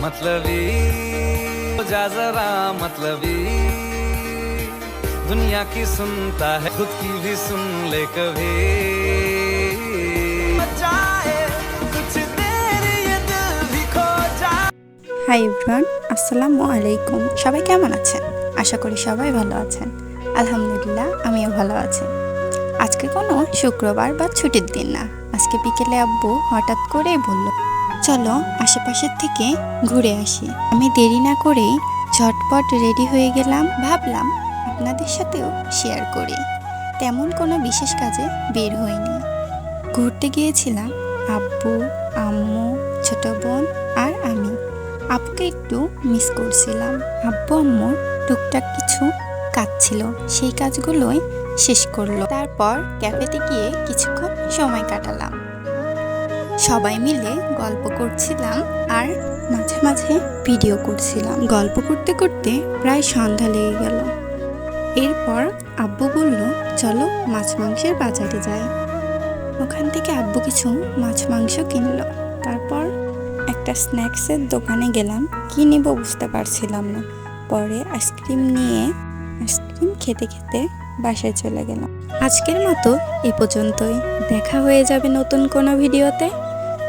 मतलबी हो जा जरा मतलबी दुनिया की सुनता है खुद की भी सुन ले कभी चाहे कुछ देर ये दिल भी खो जाए হাই এভরিওয়ান আসসালামু আলাইকুম সবাই কেমন আছেন আশা করি সবাই ভালো আছেন আলহামদুলিল্লাহ আমিও ভালো আছি আজকে কোনো শুক্রবার বা ছুটির দিন না আজকে বিকেলে আব্বু হঠাৎ করেই বলল চলো আশেপাশের থেকে ঘুরে আসি। আমি দেরি না করেই ঝটপট রেডি হয়ে গেলাম, ভাবলাম আপনাদের সাথেও শেয়ার করি। তেমন কোনো বিশেষ কাজে বের হইনি। ঘুরতে গিয়েছিলাম আব্বু, আম্মু, ছোট বোন আর আমি। আপুকে একটু মিস করছিলাম। আব্বু আম্মুর টুকটাক কিছু কাজ ছিল সেই কাজগুলোই শেষ করল। তারপর ক্যাফেতে গিয়ে কিছুক্ষণ সময় কাটালাম। সবাই মিলে গল্প করছিলাম আর মাঝে মাঝে ভিডিও করছিলাম। গল্প করতে করতে প্রায় সন্ধ্যা লেগে গেল। এরপর আব্বু বলল, চলো মাছ মাংসের বাজারে যাই। ওখান থেকে আব্বু কিছু মাছ মাংস কিনলো। তারপর একটা স্ন্যাক্সের দোকানে গেলাম। কি নিব বুঝতে পারছিলাম না। পরে আইসক্রিম নিয়ে আইসক্রিম খেতে খেতে বাসায় চলে গেলাম। আজকের মতো এ পর্যন্তই। দেখা হয়ে যাবে নতুন কোনো ভিডিওতে।